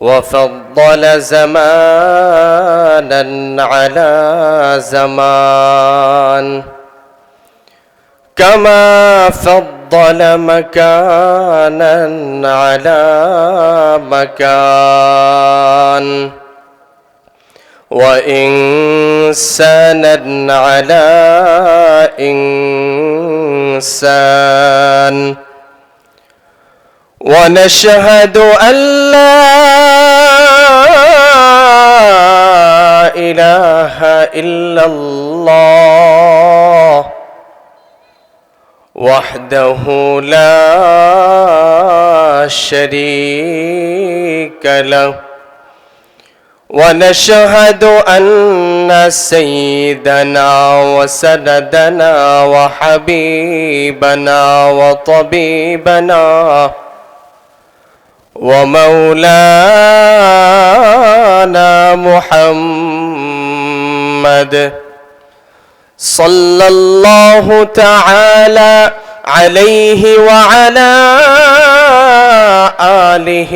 وفضل زمانا على زمان. كما فضل مكانا على مكان. وإنسانا على إنسان. ونشهد أن لا إله إلا الله وحده لا شريك له ونشهد أن سيدنا وسندنا وحبيبنا وطبيبنا ومولانا محمد صلى الله تعالى عليه وعلى آله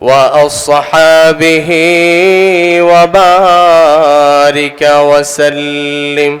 وأصحابه وبارك وسلم.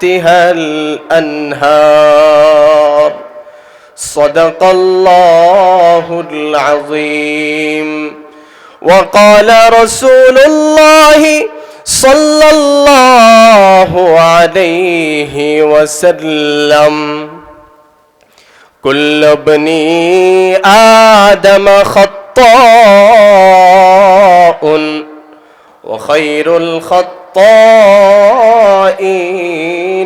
تحتها الأنهار. صدق الله العظيم. وقال رسول الله صلى الله عليه وسلم كل ابن آدم خطاء وخير الخطائين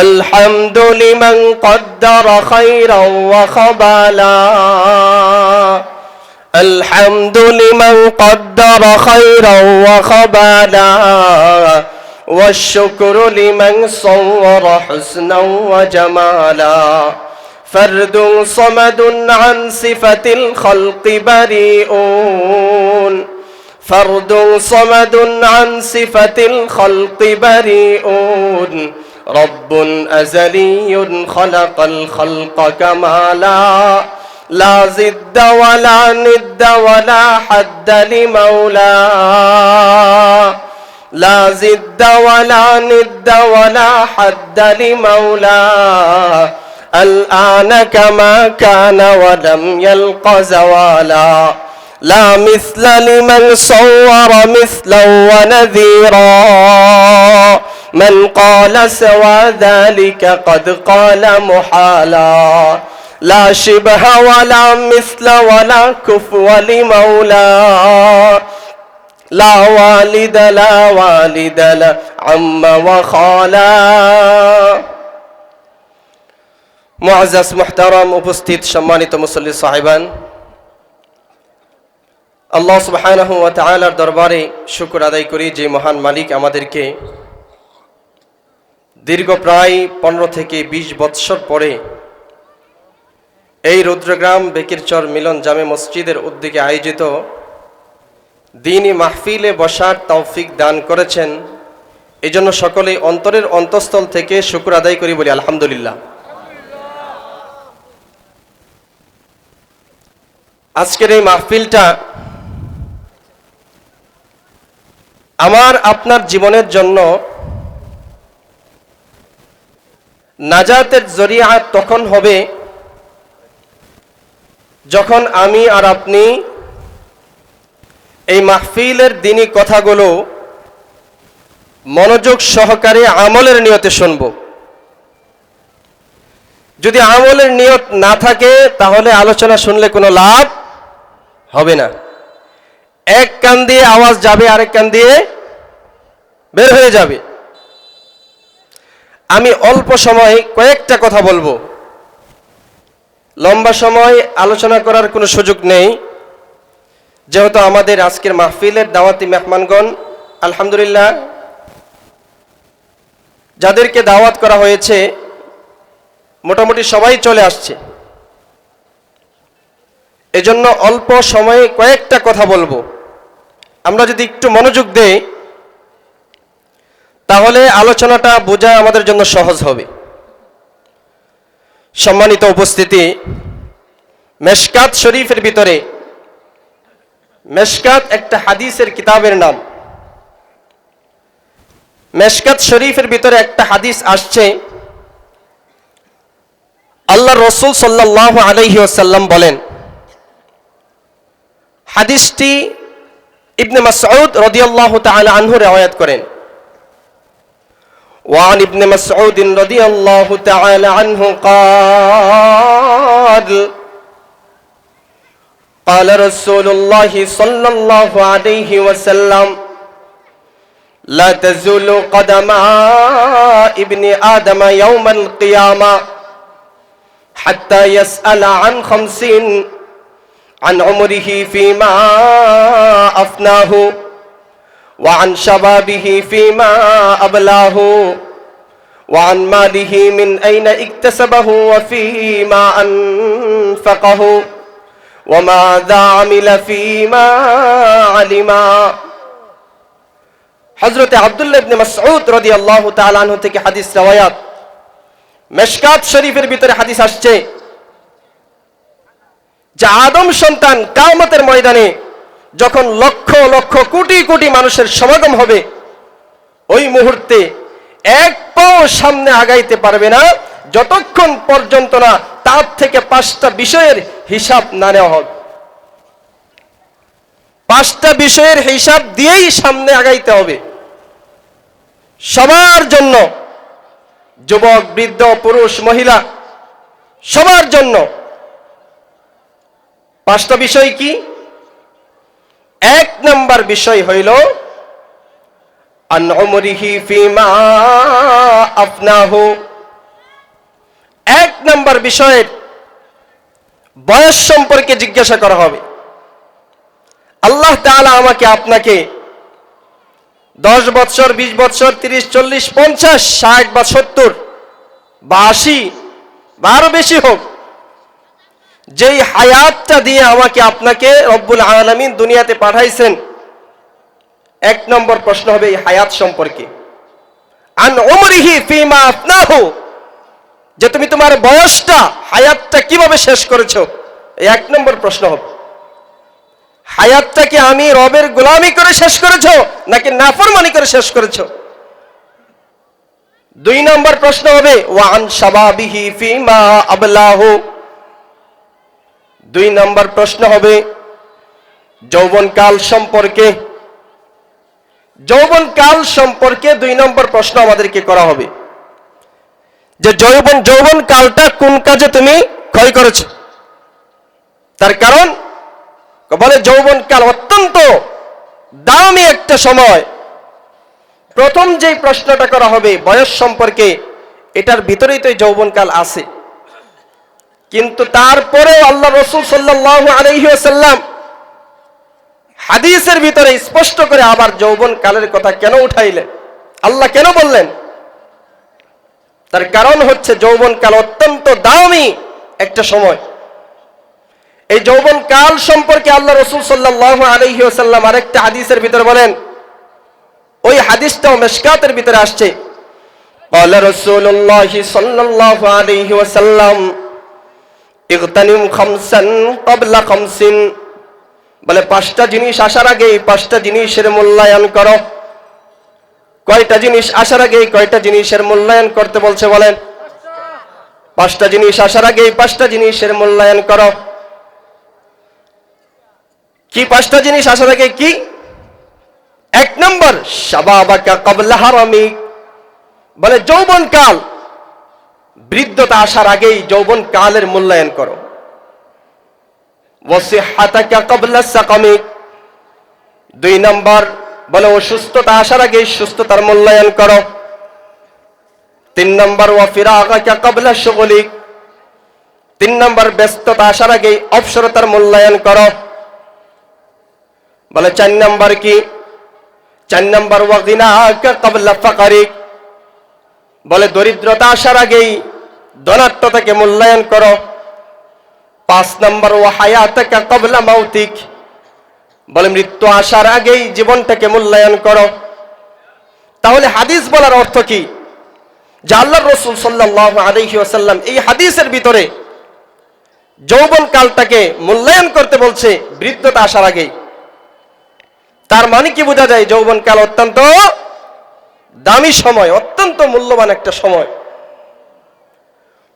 الحمد لمن قدر خيرا وخبالا. الحمد لمن قدر خيرا وخبالا. والشكر لمن صور حسنا وجمالا. فرد صمد عن صفة الخلق بريئون فرد صمد عن صفة الخلق بريئون رب أزلي خلق الخلق كمالا لا زد ولا ند ولا حد لمولاه لا زد ولا ند ولا حد لمولاه الآن كما كان ولم يلق زوالا لا مثل لمن صور مثلا ونذيرا من قال سوى ذلك قد قال محالا لا شبه ولا مثل ولا كفو لمولى لا والد لا والد لا عم وخالا মুআজ্জাজ মুহতারাম উপস্থিত সম্মানিত মুসল্লি সাহেবান আল্লাহ সুবহানাহু ওয়া তাআলার দরবারে শুকর আদায় করি যে মহান মালিক আমাদেরকে দীর্ঘ প্রায় পনেরো থেকে ২০ বৎসর পরে এই রুদ্রগ্রাম বেকিরচর মিলন জামে মসজিদের উদ্যোগে আয়োজিত দিনই মাহফিলে বসার তৌফিক দান করেছেন। এই জন্য সকলে অন্তরের অন্তঃস্থল থেকে শুক্র আদায় করি বলি, আলহামদুলিল্লাহ। আজকের এই মাহফিলটা আমার আপনার জীবনের জন্য নাজাতের জরিয়া তখন হবে যখন আমি আর আপনি এই মাহফিলের দিনই কথাগুলো মনোযোগ সহকারে আমলের নিয়তে শুনব। যদি আমলের নিয়ত না থাকে, তাহলে আলোচনা শুনলে কোনো লাভ হবে না। এক কান দিয়ে আওয়াজ যাবে, আরেক কান দিয়ে বের হয়ে যাবে। আমি অল্প সময় কয়েকটা কথা বলব। লম্বা সময় আলোচনা করার কোনো সুযোগ নেই। যেহেতু আমাদের আজকের মাহফিলের দাওয়াতি মেহমানগণ, আলহামদুলিল্লাহ। যাদেরকে দাওয়াত করা হয়েছে, মোটামুটি সবাই চলে আসছে। এজন্য অল্প সময়ে কয়েকটা কথা বলব। আমরা যদি একটু মনোযোগ দেই তাহলে আলোচনাটা বোঝা আমাদের জন্য সহজ হবে। সম্মানিত উপস্থিতি, মেশকাত শরীফের ভিতরে মেশকাত একটা হাদিসের কিতাবের নাম। মেশকাত শরীফের ভিতরে একটা হাদিস আসছে। আল্লাহ রসুল সাল্লাহ আলহি আসাল্লাম বলেন, হাদিসটি ইবনে মাসউদ রাদিয়াল্লাহু তাআলা আনহু রিওয়ায়াত করেন। وعن ابن مسعود رضي الله تعالى عنه قال قال رسول الله صلى الله عليه وسلم لا تزول قدم ابن آدم يوم القيامة حتى يسأل عن خمسين عن عمره فيما أفناه. وعن شبابه فيما أبلاه وعن ماله من أين اكتسبه وفيما أنفقه وماذا عمل فيما علما হজরত আবদুল্লাহ ইবনে মাসউদ রাদিয়াল্লাহু তাআলা আনহু থেকে হাদিস রওয়ায়াত মেশকাত শরীফের ভিতরে হাদিস আসছে যে আদম সন্তান কামতের ময়দানে যখন লক্ষ লক্ষ কোটি কোটি মানুষের সমাগম হবে, ওই মুহূর্তে এক পাও সামনে আগাইতে পারবে না, যতক্ষণ পর্যন্ত না তার থেকে পাঁচটা বিষয়ের হিসাব না নেওয়া হবে। পাঁচটা বিষয়ের হিসাব দিয়েই সামনে আগাইতে হবে। সবার জন্য, যুবক, বৃদ্ধ, পুরুষ, মহিলা, সবার জন্য। পাঁচটা বিষয় কি? এক নম্বর বিষয় হইল এক নম্বর বিষয়ের বয়স সম্পর্কে জিজ্ঞাসা করা হবে। আল্লাহ তাআলা আমাকে আপনাকে দশ বৎসর, বিশ বৎসর, তিরিশ, চল্লিশ, পঞ্চাশ, ষাট বা সত্তর বা আশি বা আরও বেশি হোক যেই হায়াতটা দিয়ে আমাকে আপনাকে রব্বুল আলমিন দুনিয়াতে পাঠাইছেন, এক নম্বর প্রশ্ন হবে এই হায়াত সম্পর্কে। আন ফিমা যে তুমি তোমার বয়সটা, হায়াতটা কীভাবে শেষ করেছ? এক নম্বর প্রশ্ন হবে। হায়াতটা কি আমি রবের গোলামি করে শেষ করেছ, নাকি নাফরমানি করে শেষ করেছ? দুই নম্বর প্রশ্ন হবে ওয়ান শাবাবিহি ফিমা আবলাহু দুই নম্বর প্রশ্ন হবে, যৌবনকাল সম্পর্কে। যৌবন কাল সম্পর্কে দুই নম্বর প্রশ্ন আমাদেরকে করা হবে। যে যৌবন যৌবন কালটা কোন কাজে তুমি ক্ষয় করেছ? তার কারণ, বলে যৌবন কাল অত্যন্ত দামি একটা সময়। প্রথম যে প্রশ্নটা করা হবে, বয়স সম্পর্কে, এটার ভিতরেই তো যৌবন কাল আছে। কিন্তু তারপরেও আল্লাহ রসুল সাল্লাহ আলহিহাসাল্লাম হাদিসের ভিতরে স্পষ্ট করে আবার যৌবন কালের কথা কেন উঠাইলেন আল্লাহ কেন বললেন তার কারণ হচ্ছে যৌবন কাল অত্যন্ত দামি একটা সময় এই যৌবন কাল সম্পর্কে আল্লাহ রসুল সাল্লাহ আলহিহাসাল্লাম আরেকটা হাদিসের ভিতরে বলেন ওই হাদিসটাও মেশকাতের ভিতরে আসছে قال رسول الله صلى الله عليه وسلم ইকতানিম খমসান কবলা খমসিন। বলে, পাঁচটা জিনিস আসার আগে পাঁচটা জিনিসের মূল্যায়ন করো। কয়টা জিনিস আসার আগে কয়টা জিনিসের মূল্যায়ন করতে বলছে, বলেন। পাঁচটা জিনিস আসার আগে পাঁচটা জিনিসের মূল্যায়ন করো। কি পাঁচটা জিনিস আসার আগে কি? এক নম্বর সাবাবাকা কবলা হারামি। বলে, যৌবনকাল। বৃদ্ধতা আসার আগেই যৌবন কালের মূল্যায়ন করো। দুই নম্বর, বলে, অসুস্থতা আসার আগে সুস্থতার মূল্যায়ন করো। তিন নম্বর, ওয়া ফিরাগাকা ক্বাবলা শুগলিক তিন নম্বর, ব্যস্ততা আসার আগে অবসরতার মূল্যায়ন করো। বলে, চার নম্বর কি? চার নম্বর, ওয়া গিনাকা ক্বাবলা ফাকারিক। বলে, দরিদ্রতা আসার আগেই ধনাত্মতাকে মূল্যায়ন করো। পাঁচ নম্বর ও হায়াতাকা কবলা মাউতিক। বলে, মৃত্যু আসার আগেই জীবনটাকে মূল্যায়ন করো। তাহলে হাদিস বলার অর্থ কি? আল্লাহ রসুল সাল্লাহ আলহি আসাল্লাম এই হাদিসের ভিতরে যৌবন কালটাকে মূল্যায়ন করতে বলছে বৃদ্ধতা আসার আগেই। তার মানে কি বোঝা যায়? যৌবন কাল অত্যন্ত দামি সময়, অত্যন্ত মূল্যবান একটা সময়।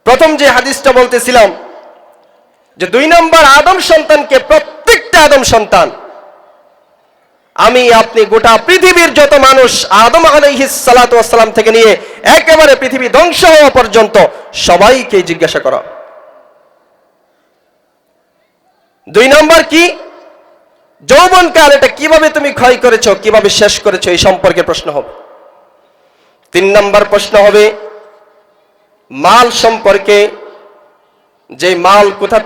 প্রথম যে হাদিসটা বলতেছিলাম, যে দুই নম্বর আদম সন্তানকে প্রত্যেকটা আদম সন্তান। আমি, আপনি গোটা পৃথিবীর যত মানুষ, আদম আলহিসালাম থেকে নিয়ে একেবারে পৃথিবী ধ্বংস হওয়া পর্যন্ত সবাইকে জিজ্ঞাসা করা। দুই নম্বর কি? যৌবন কাল এটা কীভাবে তুমি ক্ষয় করেছ, কীভাবে শেষ করেছ, এই সম্পর্কে প্রশ্ন হবে। তিন নম্বর প্রশ্ন হবে মাল সম্পর্কে যে মাল কোথা